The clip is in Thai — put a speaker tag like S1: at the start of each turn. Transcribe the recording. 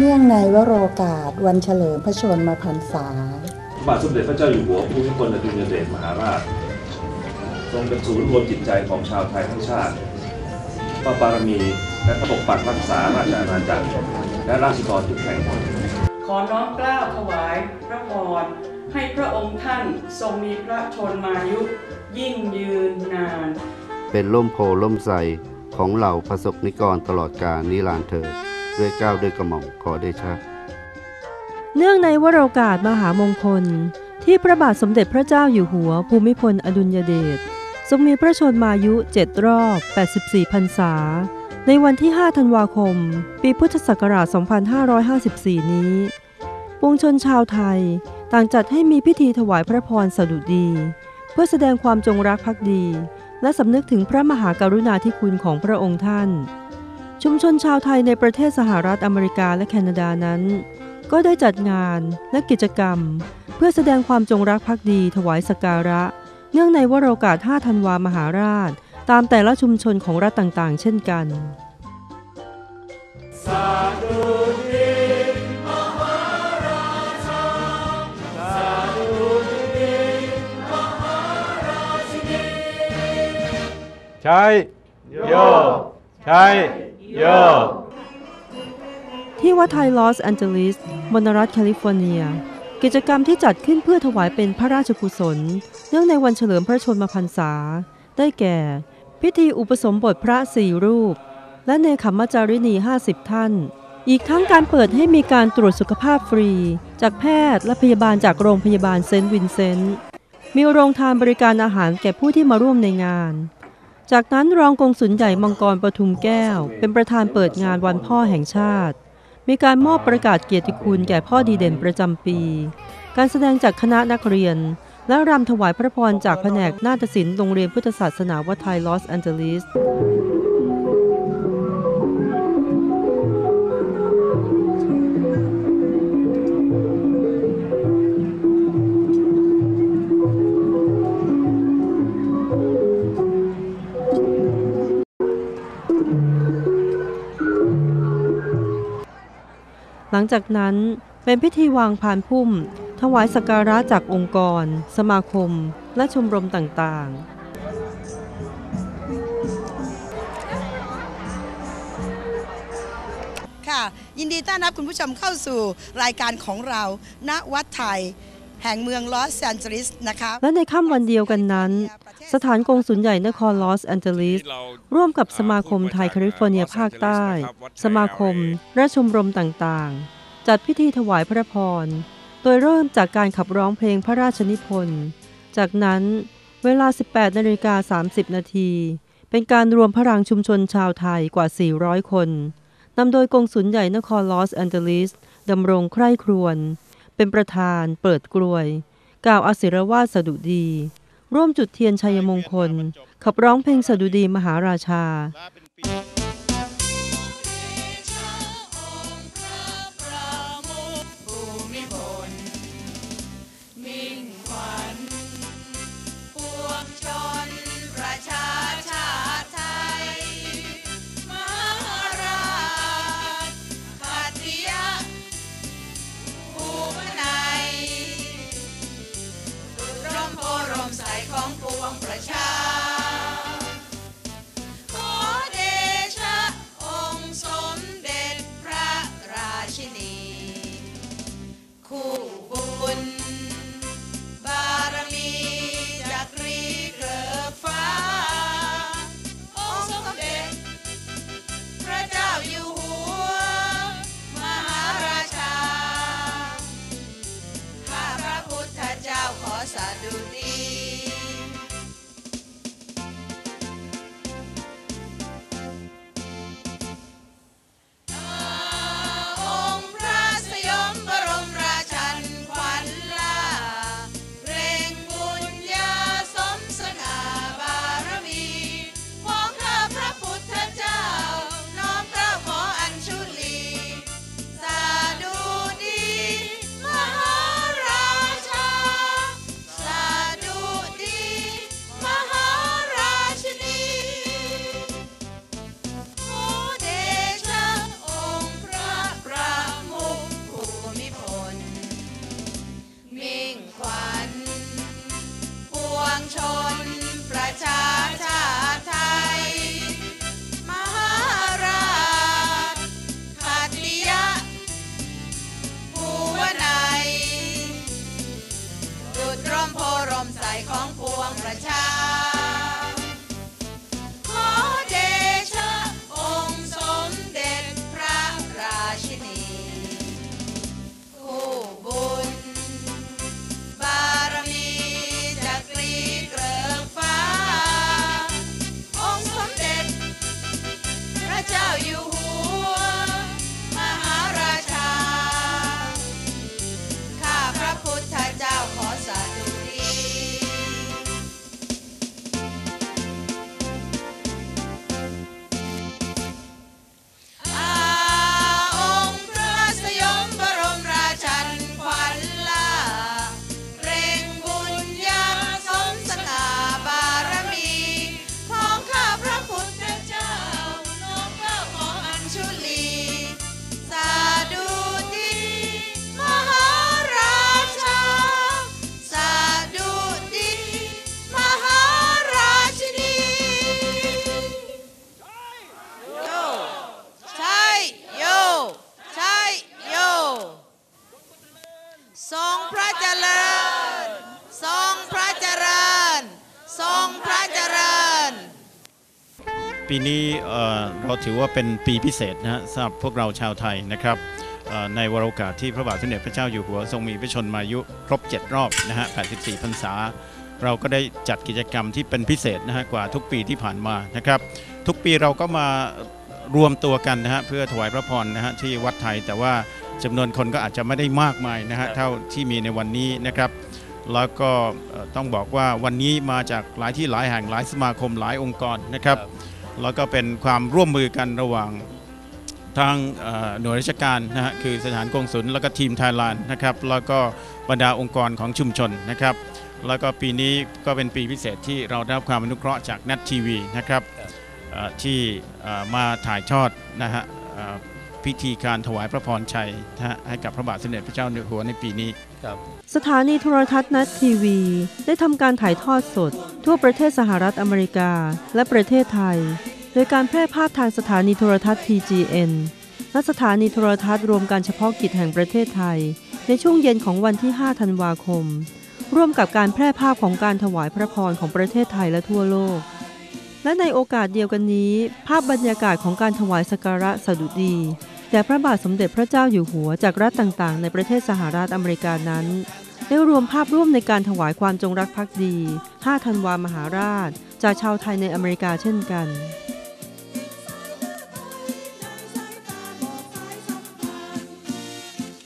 S1: เนื่องในวโรกาสวันเฉลิมพระชนมพรรษา
S2: พระบาทสมเด็จพระเจ้าอยู่หัวภูมิพลอดุลยเดชมหาราช ทรงเป็นศูนย์รวมจิตใจของชาวไทยทั้งชาติพระบารมีและพระปกปักรักษาราชอาณาจักรและราษฎรทุกแห่งหน
S3: ขอน้อมเกล้าถวายพระพรให้พระองค์ท่านทรงมีพระชนมายุยิ่งยืนนาน
S4: เป็นล่มโพล่มใสของเหล่าประสบนิกรตลอดกาลนิรันดร์เถิด ด้วยเกล้าด้วยกระหม่อมขอเดชะ
S5: เนื่องในวโรกาสมหามงคล ที่พระบาทสมเด็จพระเจ้าอยู่หัวภูมิพลอดุลยเดชทรงมีพระชนมายุ7รอบ 84 พรรษา ในวันที่ 5 ธันวาคม ปีพุทธศักราช 2554 นี้ ปวงชนชาวไทยต่างจัดให้มีพิธีถวายพระพรสดุดี เพื่อแสดงความจงรักภักดี และสำนึกถึงพระมหากรุณาธิคุณของพระองค์ท่าน ชุมชนชาวไทยในประเทศสหรัฐอเมริกาและแคนาดานั้น ก็ได้จัดงานและกิจกรรม เพื่อแสดงความจงรักภักดีถวายสักการะ เนื่องในวโรกาส 5 ธันวามหาราช ตามแต่ละชุมชนของรัฐต่างๆ เช่นกัน
S6: ใช่โยใช่ โย
S5: ที่วัดไทยลอสแอนเจลิสมณรัฐแคลิฟอร์เนีย กิจกรรมที่จัดขึ้นเพื่อถวายเป็นพระราชกุศล เนื่องในวันเฉลิมพระชนมพรรษา ได้แก่ พิธีอุปสมบทพระสี่รูป และเนคขมมจารินี 50 ท่าน อีกทั้งการเปิดให้มีการตรวจสุขภาพฟรี จากแพทย์และพยาบาลจากโรงพยาบาลเซนต์วินเซนต์มีโรงทานบริการอาหารแก่ผู้ที่มาร่วมในงาน จากนั้นรองกงสุลใหญ่มังกรปทุมแก้ว เป็นประธานเปิดงานวันพ่อแห่งชาติ มีการมอบประกาศเกียรติคุณแก่พ่อดีเด่นประจำปี การแสดงจากคณะนักเรียน และรำถวายพระพรจากแผนกนาฏศิลป์โรงเรียนพุทธศาสนาวัดไทยลอสแอนเจลิส ลังจากนั้นเป็นพิธีวางพานพุ่ม ถวายสักการะจากองค์กร สมาคม และชมรมต่างๆ
S7: ค่ะยินดีต้อนรับคุณผู้ชมเข้าสู่รายการของเรา ณ วัดไทย แห่งเมืองลอสแอนเจลิสนะคะ
S5: และในค่ำวันเดียวกันนั้น สถานกงสุลใหญ่นครลอสแอนเจลิส ร่วมกับสมาคมไทยแคลิฟอร์เนียภาคใต้ สมาคม และชมรมต่างๆ จัดพิธีถวายพระพร โดยเริ่มจากการขับร้องเพลงพระราชนิพนธ์ จากนั้นเวลา 18นาฬิกา30 นาที เป็นการรวมพลังชุมชนชาวไทยกว่า 400 คน นำโดยกงสุลใหญ่นครลอสแอนเจลิสดำรงใคร่ครวญเป็นประธานเปิดกลวย กล่าวอาศิรวาสสดุดี ร่วมจุดเทียนชัยมงคล ขับร้องเพลงสดุดีมหาราชา
S8: ร่มใปี
S9: นี้เอ่อเราถือว่าเป็นปีพิเศษนะฮะสำหรับพวกเราชาวไทยนะครับเอ่อในวาระโอกาสที่พระบาทสมเด็จพระเจ้าอยู่หัวทรงมีพระชนมายุครบ 7 รอบนะฮะ 84 พรรษา เราก็ได้จัดกิจกรรมที่เป็นพิเศษนะฮะกว่าทุกปีที่ผ่านมานะครับ ทุกปีเราก็มารวมตัวกันนะฮะเพื่อถวายพระพรนะฮะที่วัดไทย แต่ว่าจำนวนคนก็อาจจะไม่ได้มากมายนะฮะเท่าที่มีในวันนี้นะครับแล้วก็เอ่อต้องบอกว่าวันนี้มาจากหลายที่หลายแห่งหลายสมาคมหลายองค์กรนะครับ แล้วก็เป็นความร่วมมือกันระหว่างทางหน่วยราชการนะฮะคือสถานกงศุลแล้วก็ทีมไทยแลนด์นะครับแล้วก็บรรดาองค์กรของชุมชนนะครับ แล้วก็ปีนี้ก็เป็นปีพิเศษที่เราได้รับความอนุเคราะห์จากนัทีวีนะครับที่มาถ่ายทอดนะฮะ พิธีการถวายพระพรชัยนะฮะให้กับพระบาทสมเด็จพระเจ้าอยู่หัวในปีนี้
S5: สถานีโทรทัศน์นัททีวี ได้ทำการถ่ายทอดสด ทั่วประเทศสหรัฐอเมริกา และประเทศไทย โดยการแพร่ภาพทางสถานีโทรทัศน์ TGN และสถานีโทรทัศน์รวมการเฉพาะกิจแห่งประเทศไทย ในช่วงเย็นของวันที่ 5 ธันวาคม ร่วมกับการแพร่ภาพของการถวายพระพรของประเทศไทยและทั่วโลก และในโอกาสเดียวกันนี้ ภาพบรรยากาศของการถวายสักการะสดุดี แด่พระบาทสมเด็จพระเจ้าอยู่หัวจากรัฐต่างๆ ในประเทศสหรัฐอเมริกานั้น ได้รวมภาพร่วมในการถวายความจงรักภักดี 5 ธันวามหาราช จากชาวไทยในอเมริกาเช่นกัน